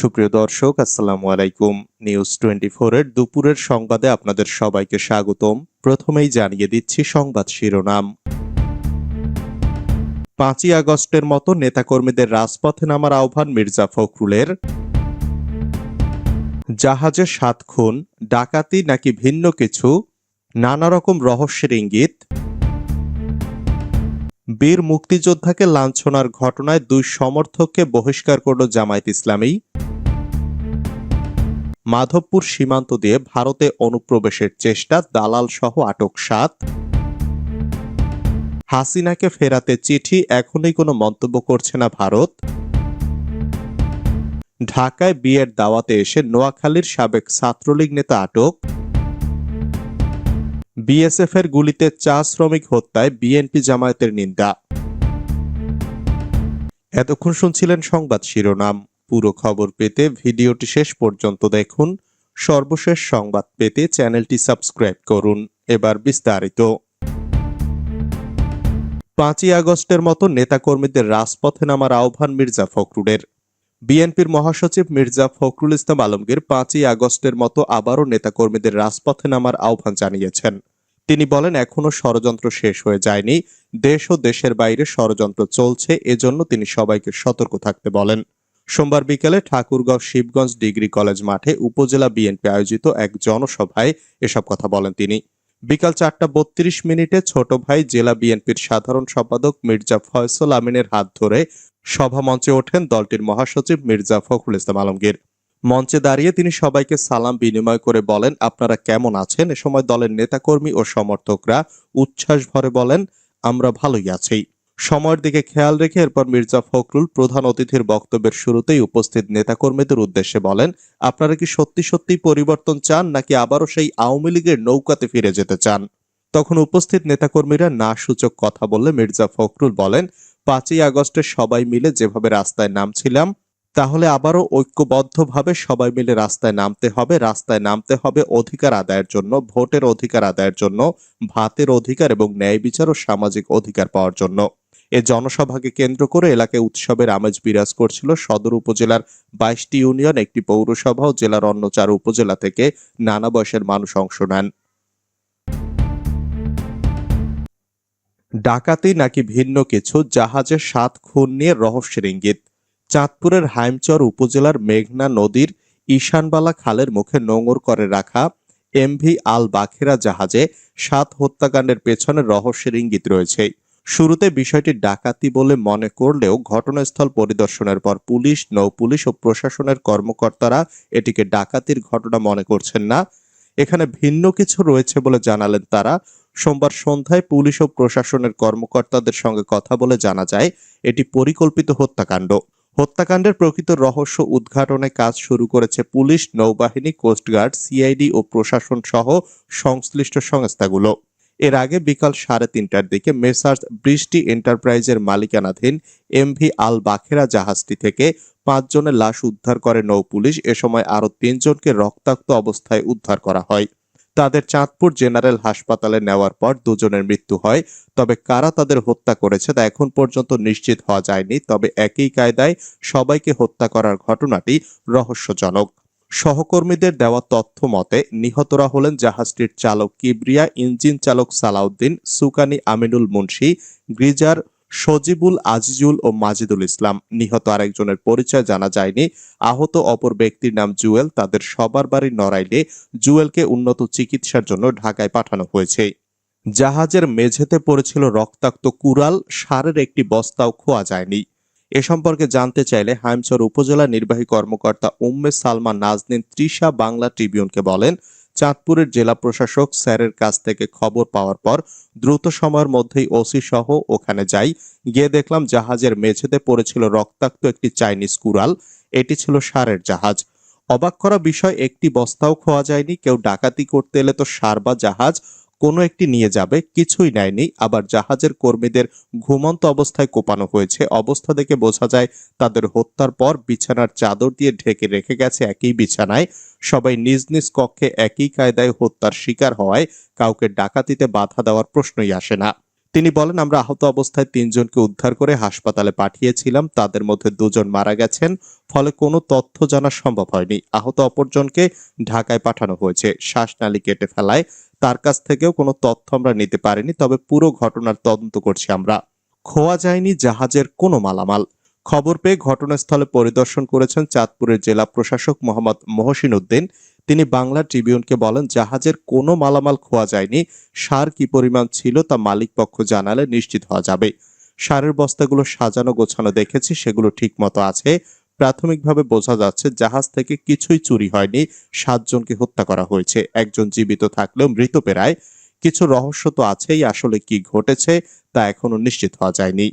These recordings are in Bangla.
সুপ্রিয় দর্শক, আসসালামু আলাইকুম। নিউজ টোয়েন্টি এর দুপুরের সংবাদে আপনাদের সবাইকে স্বাগতম। প্রথমেই জানিয়ে দিচ্ছি সংবাদ শিরোনাম। পাঁচই আগস্টের মতো নেতাকর্মীদের রাজপথে নামার আহ্বান মির্জা ফখরুলের। জাহাজে সাত খুন, ডাকাতি নাকি ভিন্ন কিছু? নানা রকম রহস্যের ইঙ্গিত। বীর মুক্তিযোদ্ধাকে লাঞ্ছনার ঘটনায় দুই সমর্থককে বহিষ্কার করল জামায়াত ইসলামী। মাধবপুর সীমান্ত দিয়ে ভারতে অনুপ্রবেশের চেষ্টা, দালাল সহ আটক সাত। হাসিনাকে ফেরাতে চিঠি, এখনই কোনো মন্তব্য করছে না ভারত। ঢাকায় বিয়ের দাওয়াতে এসে নোয়াখালীর সাবেক ছাত্রলীগ নেতা আটক। বিএসএফ এর গুলিতে চা শ্রমিক হত্যায় বিএনপি জামায়াতের নিন্দা। এতক্ষণ শুনছিলেন সংবাদ শিরোনাম। পুরো খবর পেতে ভিডিওটি শেষ পর্যন্ত দেখুন। সর্বশেষ সংবাদ পেতে চ্যানেলটি সাবস্ক্রাইব করুন। এবার বিস্তারিত। পাঁচই আগস্টের মতো নেতাকর্মীদের রাজপথে নামার আহ্বান মির্জা ফখরুলের। বিএনপির মহাসচিব মির্জা ফখরুল ইসলাম আলমগীর পাঁচই আগস্টের মতো আবারও নেতাকর্মীদের রাজপথে নামার আহ্বান জানিয়েছেন। তিনি বলেন, এখনও ষড়যন্ত্র শেষ হয়ে যায়নি। দেশ ও দেশের বাইরে ষড়যন্ত্র চলছে। এজন্য তিনি সবাইকে সতর্ক থাকতে বলেন। সোমবার বিকেলে ঠাকুরগাঁও শিবগঞ্জ ডিগ্রি কলেজ মাঠে উপজেলা বিএনপি আয়োজিত এক জনসভায় এসব কথা বলেন তিনি। বিকাল চারটা বত্রিশ মিনিটে ছোট ভাই জেলা বিএনপির সাধারণ সম্পাদক মির্জা ফয়সল আমিনের হাত ধরে সভা মঞ্চে ওঠেন দলটির মহাসচিব মির্জা ফখরুল ইসলাম আলমগীর। মঞ্চে দাঁড়িয়ে তিনি সবাইকে সালাম বিনিময় করে বলেন, আপনারা কেমন আছেন? এ সময় দলের নেতাকর্মী ও সমর্থকরা উচ্ছ্বাস ভরে বলেন, আমরা ভালোই আছি। সময়ের দিকে খেয়াল রেখে এরপর মির্জা ফখরুল প্রধান অতিথির বক্তব্যের শুরুতেই উপস্থিত নেতাকর্মীদের উদ্দেশ্যে বলেন, আপনারা কি সত্যি সত্যি পরিবর্তন চান, নাকি আবারও সেই আওয়ামী লীগের নৌকাতে ফিরে যেতে চান? তখন উপস্থিত নেতাকর্মীরা না সূচক কথা বললে মির্জা ফখরুল বলেন, পাঁচই আগস্টে সবাই মিলে যেভাবে রাস্তায় নামছিলাম তাহলে আবারও ঐক্যবদ্ধভাবে সবাই মিলে রাস্তায় নামতে হবে, রাস্তায় নামতে হবে অধিকার আদায়ের জন্য, ভোটের অধিকার আদায়ের জন্য, ভাতের অধিকার এবং ন্যায় বিচার ও সামাজিক অধিকার পাওয়ার জন্য। এ জনসভাকে কেন্দ্র করে এলাকায় উৎসবের আমেজ বিরাজ করছিল সদর উপজেলার বাইশটি ইউনিয়ন, একটি পৌরসভা ও জেলার অন্য চার উপজেলা থেকে নানা বয়সের মানুষ অংশ নেন। ডাকাতি নাকি ভিন্ন কিছু জাহাজে সাত খুন নিয়ে রহস্যের ইঙ্গিত। চাঁদপুরের হাইমচর উপজেলার মেঘনা নদীর ঈশানবালা খালের মুখে নোঙর করে রাখা এমভি আল বাখেরা জাহাজে সাত হত্যাকাণ্ডের পেছনে রহস্যের ইঙ্গিত রয়েছে। শুরুতে বিষয়টি ডাকাতি বলে মনে করলেও ঘটনাস্থল পরিদর্শনের পর পুলিশ, নৌপুলিশ ও প্রশাসনের কর্মকর্তারা এটিকে ডাকাতির ঘটনা মনে করছেন না। এখানে ভিন্ন কিছু রয়েছে বলে জানালেন তারা। সোমবার সন্ধ্যায় পুলিশ ও প্রশাসনের কর্মকর্তাদের সঙ্গে কথা বলে জানা যায়, এটি পরিকল্পিত হত্যাকাণ্ড। হত্যাকাণ্ডের প্রকৃত রহস্য উদ্ঘাটনে কাজ শুরু করেছে পুলিশ, নৌবাহিনী কোস্টগার্ড সিআইডি ও প্রশাসন সহ সংশ্লিষ্ট সংস্থাগুলো। এর আগে বিকাল সাড়ে তিনটার দিকে মেসার্স বৃষ্টি এন্টারপ্রাইজের মালিকানাধীন এমভি আল বাখেরা জাহাজটি থেকে পাঁচজনের লাশ উদ্ধার করে নৌ পুলিশ। এ সময় আরও তিনজনকে রক্তাক্ত অবস্থায় উদ্ধার করা হয়। তাদের চাঁদপুর জেনারেল হাসপাতালে নেওয়ার পর দুজনের মৃত্যু হয়। তবে কারা তাদের হত্যা করেছে তা এখন পর্যন্ত নিশ্চিত হওয়া যায়নি। তবে একই কায়দায় সবাইকে হত্যা করার ঘটনাটি রহস্যজনক। সহকর্মীদের দেওয়া তথ্য মতে, নিহতরা হলেন জাহাজটির চালক কিবরিয়া, ইঞ্জিন চালক সালাউদ্দিন, সুকানি আমিনুল মুন্সি, গ্রিজার সজিবুল আজিজুল ও মাজিদুল ইসলাম। নিহত আরেকজনের পরিচয় জানা যায়নি। আহত অপর ব্যক্তির নাম জুয়েল। তাদের সবার বাড়ি নড়াইলে জুয়েলকে উন্নত চিকিৎসার জন্য ঢাকায় পাঠানো হয়েছে। জাহাজের মেঝেতে পড়েছিল রক্তাক্ত কুরাল সারের একটি বস্তাও খোয়া যায়নি। এ সম্পর্কে জানতে চাইলে হাইমচর উপজেলা নির্বাহী কর্মকর্তা উম্মে সালমা নাজনীন তৃষা বাংলা ট্রিবিউনকে বলেন চাঁদপুরের জেলা প্রশাসক স্যারের কাছ থেকে খবর পাওয়ার পর দ্রুত সময়ের মধ্যেই ওসি সহ ওখানে যাই। গিয়ে দেখলাম জাহাজের মেঝেতে পড়েছিল রক্তাক্ত একটি চাইনিজ কুড়াল। এটি ছিল সারের জাহাজ। অবাক করা বিষয়, একটি বস্তাও খোয়া যায়নি। কেউ ডাকাতি করতে এলে তো সার বা জাহাজ কোনো একটি নিয়ে যাবে, কিছুই নেয়নি। আবার জাহাজের কর্মীদের ঘুমন্ত অবস্থায় কোপানো হয়েছে। অবস্থা দেখে বোঝা যায়, তাদের হত্যার পর বিছানার চাদর দিয়ে ঢেকে রেখে গেছে একই বিছানায়। সবাই নিজ নিজ কক্ষে একই কায়দায় হত্যার শিকার হওয়ায় কাউকে ডাকাতিতে বাধা দেওয়ার প্রশ্নই আসে না। তিনি বলেন, আমরা আহত অবস্থায় তিনজনকে উদ্ধার করে হাসপাতালে পাঠিয়েছিলাম। তাদের মধ্যে দুজন মারা গেছেন, ফলে কোনো তথ্য জানা সম্ভব হয়নি। আহত অপরজনকে ঢাকায় পাঠানো হয়েছে। শ্বাসনালী কেটে ফেলায়। তার কাছ থেকেও কোনো তথ্য আমরা নিতে পারিনি, তবে পুরো ঘটনার তদন্ত করছি আমরা। খোয়া যায়নি জাহাজের কোনো মালামাল। খবর পেয়ে ঘটনাস্থলে পরিদর্শন করেছেন চাঁদপুরের জেলা প্রশাসক মোহাম্মদ মহসিন উদ্দিন তিনি বাংলা ট্রিবিউনকে বলেন, জাহাজের কোনো মালামাল খোয়া যায়নি। সার কি পরিমাণ ছিল তা মালিক পক্ষ জানালে নিশ্চিত হওয়া যাবে। সারের বস্তাগুলো সাজানো গোছানো দেখেছি, সেগুলো ঠিকমতো আছে। প্রাথমিকভাবে বোঝা যাচ্ছে জাহাজ থেকে কিছুই চুরি হয়নি, সাতজনকে হত্যা করা হয়েছে, একজন জীবিত থাকলেও মৃত পেরায়। কিছু রহস্য তো আছেই, আসলে কি ঘটেছে তা এখনও নিশ্চিত হওয়া যায়নি।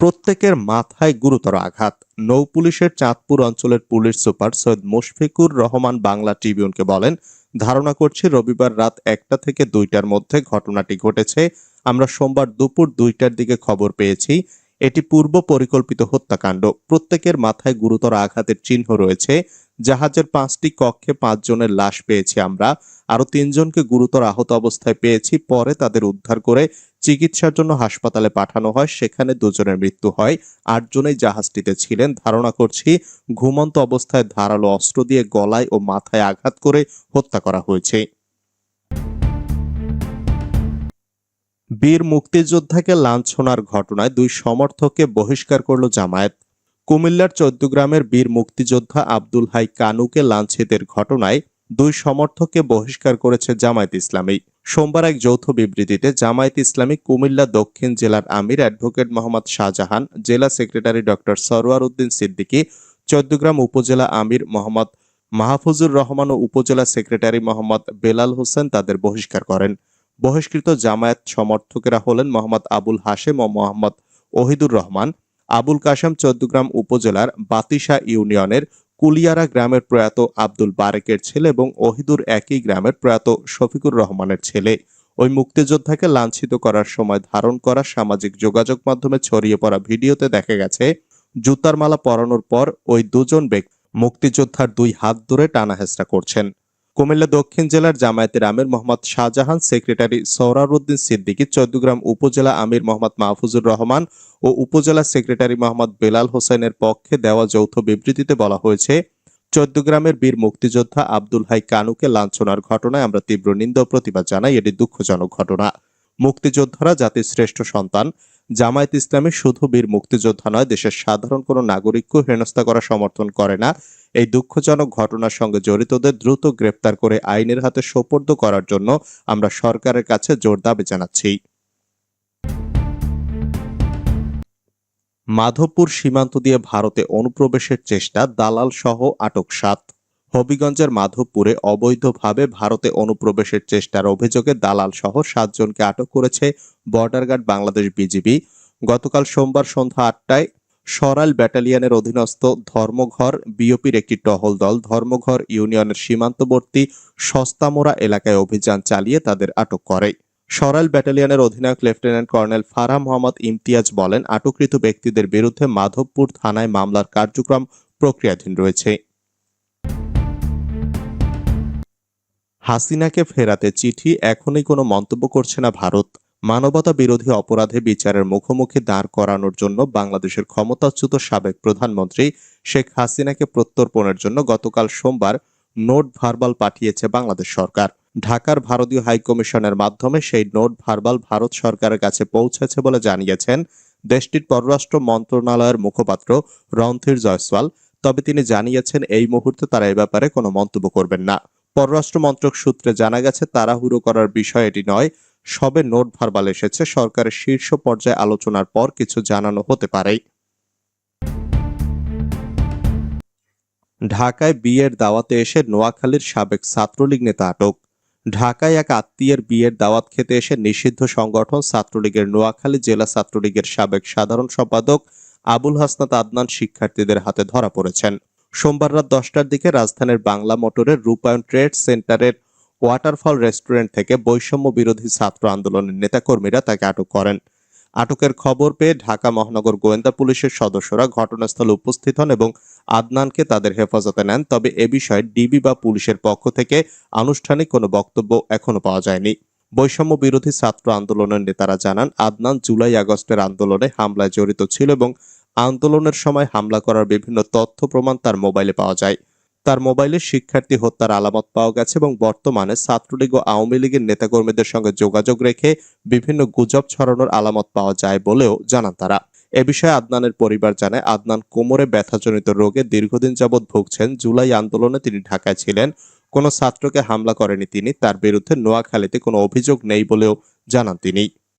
প্রত্যেকের মাথায় গুরুতর আঘাত। নৌ পুলিশের চাঁদপুর অঞ্চলের পুলিশ সুপার সৈয়দ মুশফিকুর রহমান বাংলা ট্রিবিউনকে বলেন, ধারণা করছি রবিবার রাত একটা থেকে দুইটার মধ্যে ঘটনাটি ঘটেছে। আমরা সোমবার দুপুর দুইটার দিকে খবর পেয়েছি। এটি পূর্ব পরিকল্পিত হত্যাকাণ্ড। প্রত্যেকের মাথায় গুরুতর আঘাতের চিহ্ন রয়েছে। জাহাজের পাঁচটি কক্ষে পাঁচজনের লাশ পেয়েছি আমরা। আরও তিনজনকে গুরুতর আহত অবস্থায় পেয়েছি। পরে তাদের উদ্ধার করে চিকিৎসার জন্য হাসপাতালে পাঠানো হয়। সেখানে দুজনের মৃত্যু হয়। আটজনেই জাহাজটিতে ছিলেন। ধারণা করছি, ঘুমন্ত অবস্থায় ধারালো অস্ত্র দিয়ে গলায় ও মাথায় আঘাত করে হত্যা করা হয়েছে। বীর মুক্তিযোদ্ধাকে লাঞ্ছনার ঘটনায় দুই সমর্থককে বহিষ্কার করল জামায়াত। কুমিল্লার চৌদ্দগ্রামের বীর মুক্তিযোদ্ধা আব্দুল হাই কানুকে লাঞ্ছিতের ঘটনায় দুই সমর্থককে বহিষ্কার করেছে জামায়াত ইসলামী। সোমবার এক যৌথ বিবৃতিতে জামায়াত ইসলামী কুমিল্লা দক্ষিণ জেলার আমির অ্যাডভোকেট মোহাম্মদ শাহজাহান, জেলা সেক্রেটারি ডক্টর সরোয়ার উদ্দিন সিদ্দিকী চৌদ্দগ্রাম উপজেলা আমির মোহাম্মদ মাহফুজুর রহমান ও উপজেলা সেক্রেটারি মোহাম্মদ বেলাল হোসেন তাদের বহিষ্কার করেন। বহিষ্কৃত জামায়াত সমর্থকেরা হলেন মোহাম্মদ আবুল হাশেম ও মোহাম্মদ ওহিদুর রহমান। আবুল কাশেম চৌদ্দগ্রাম উপজেলার বাতিশা ইউনিয়নের কুলিয়ারা গ্রামের প্রয়াত আব্দুল বারেকের ছেলে এবং ওহিদুর একই গ্রামের প্রয়াত শফিকুর রহমানের ছেলে। ওই মুক্তিযোদ্ধাকে লাঞ্ছিত করার সময় ধারণ করা সামাজিক যোগাযোগ মাধ্যমে ছড়িয়ে পড়া ভিডিওতে দেখা গেছে, জুতার মালা পরানোর পর ওই দুজন ব্যক্তি মুক্তিযোদ্ধার দুই হাত ধরে টানা হেঁচড়া করছেন। কুমিল্লা দক্ষিণ জেলার জামায়াতের আমির মোহাম্মদ শাহজাহান, সেক্রেটারি সৌরারউদ্দিন সিদ্দিকী, চৌদ্দগ্রাম উপজেলা আমির মোহাম্মদ মাহফুজুর রহমান ও উপজেলা সেক্রেটারি মোহাম্মদ বেলাল হোসেনের পক্ষে দেওয়া যৌথ বিবৃতিতে বলা হয়েছে, চৌদ্দগ্রামের বীর মুক্তিযোদ্ধা আব্দুল হাই কানুকে লাঞ্ছনার ঘটনায় আমরা তীব্র নিন্দা প্রতিবাদ জানাই। এটি দুঃখজনক ঘটনা। মুক্তিযোদ্ধারা জাতির শ্রেষ্ঠ সন্তান। জামায়াত ইসলামী শুধু বীর মুক্তিযোদ্ধা নয়, দেশের সাধারণ কোনো নাগরিককেও হেনস্থা করা সমর্থন করে না। এই দুঃখজনক ঘটনার সঙ্গে জড়িতদের দ্রুত গ্রেপ্তার করে আইনের হাতে সোপর্দ করার জন্য আমরা সরকারের কাছে জোর দাবি জানাচ্ছি। মাধবপুর সীমান্ত দিয়ে ভারতে অনুপ্রবেশের চেষ্টা, দালাল সহ আটক সাত। হবিগঞ্জের মাধবপুরে অবৈধভাবে ভারতে অনুপ্রবেশের চেষ্টার অভিযোগে দালাল সহ সাতজনকে আটক করেছে বর্ডার গার্ড বাংলাদেশ বিজিবি। গতকাল সোমবার সন্ধ্যা আটটায় সরাইল ব্যাটালিয়নের অধীনস্থ ধর্মঘর, বিওপির একটি টহল দল, ধর্মঘর ইউনিয়নের সীমান্তবর্তী সস্তামোড়া এলাকায় অভিযান চালিয়ে তাদের আটক করে। সরাইল ব্যাটালিয়নের অধিনায়ক লেফটেন্যান্ট কর্নেল ফারাহ মোহাম্মদ ইমতিয়াজ বলেন, আটককৃত ব্যক্তিদের বিরুদ্ধে মাধবপুর থানায় মামলার কার্যক্রম প্রক্রিয়াধীন রয়েছে। হাসিনাকে ফেরাতে চিঠি, এখনই কোনো মন্তব্য করছে না ভারত। মানবতা বিরোধী অপরাধে বিচারের মুখোমুখি দাঁড় করানোর জন্য বাংলাদেশের ক্ষমতাচ্যুত সাবেক প্রধানমন্ত্রী শেখ হাসিনাকে প্রত্যর্পণের জন্য গতকাল সোমবার নোট ভার্বাল পাঠিয়েছে বাংলাদেশ সরকার। ঢাকার ভারতীয় হাইকমিশনের মাধ্যমে সেই নোট ভার্বাল ভারত সরকারের কাছে পৌঁছেছে বলে জানিয়েছেন দেশটির পররাষ্ট্র মন্ত্রণালয়ের মুখপাত্র রণধীর জয়সওয়াল। তবে তিনি জানিয়েছেন, এই মুহূর্তে তারা এ ব্যাপারে কোনো মন্তব্য করবেন না। পররাষ্ট্র মন্ত্রক সূত্রে জানা গেছে, তাড়াহুড়ো করার বিষয় এটি নয় সবে নোট ভার্বাল এসেছে। সরকারের শীর্ষ পর্যায়ে আলোচনার পর কিছু জানানো হতে পারে। ঢাকায় বিয়ের দাওয়াতে এসে নোয়াখালীর সাবেক ছাত্রলীগ নেতা আটক। ঢাকায় এক আত্মীয়ের বিয়ের দাওয়াত খেতে এসে নিষিদ্ধ সংগঠন ছাত্রলীগের নোয়াখালী জেলা ছাত্রলীগের সাবেক সাধারণ সম্পাদক আবুল হাসনাত আদনান শিক্ষার্থীদের হাতে ধরা পড়েছেন। সোমবার রাত দশটার দিকে রাজধানীর বাংলা মোটরের রূপায়ণ ট্রেড সেন্টারের ওয়াটারফল রেস্টুরেন্ট থেকে বৈষম্য বিরোধী ছাত্র আন্দোলনের নেতাকর্মীরা তাকে আটক করেন। আটকের খবর পেয়ে ঢাকা মহানগর গোয়েন্দা পুলিশের সদস্যরা ঘটনাস্থলে উপস্থিত হন এবং আদনানকে তাদের হেফাজতে নেন। তবে এ বিষয়ে ডিবি বা পুলিশের পক্ষ থেকে আনুষ্ঠানিক কোনো বক্তব্য এখনও পাওয়া যায়নি। বৈষম্য বিরোধী ছাত্র আন্দোলনের নেতারা জানান, আদনান জুলাই আগস্টের আন্দোলনে হামলায় জড়িত ছিল এবং আন্দোলনের সময় হামলা করার বিভিন্ন তথ্য প্রমাণ তার মোবাইলে পাওয়া যায়। তার মোবাইলে শিক্ষার্থী হত্যার আলামত পাওয়া গেছে এবং বর্তমানে ছাত্রলীগ ও আওয়ামী লীগের নেতাকর্মীদের সঙ্গে যোগাযোগ রেখে বিভিন্ন গুজব ছড়ানোর আলামত পাওয়া যায় বলেও জানান তারা। এ বিষয়ে আদনানের পরিবার জানায়, আদনান কোমরে ব্যথাজনিত রোগে দীর্ঘদিন যাবৎ ভুগছেন। জুলাই আন্দোলনে তিনি ঢাকায় ছিলেন। কোনো ছাত্রকে হামলা করেনি তিনি। তার বিরুদ্ধে নোয়াখালীতে কোনো অভিযোগ নেই বলেও জানান তিনি।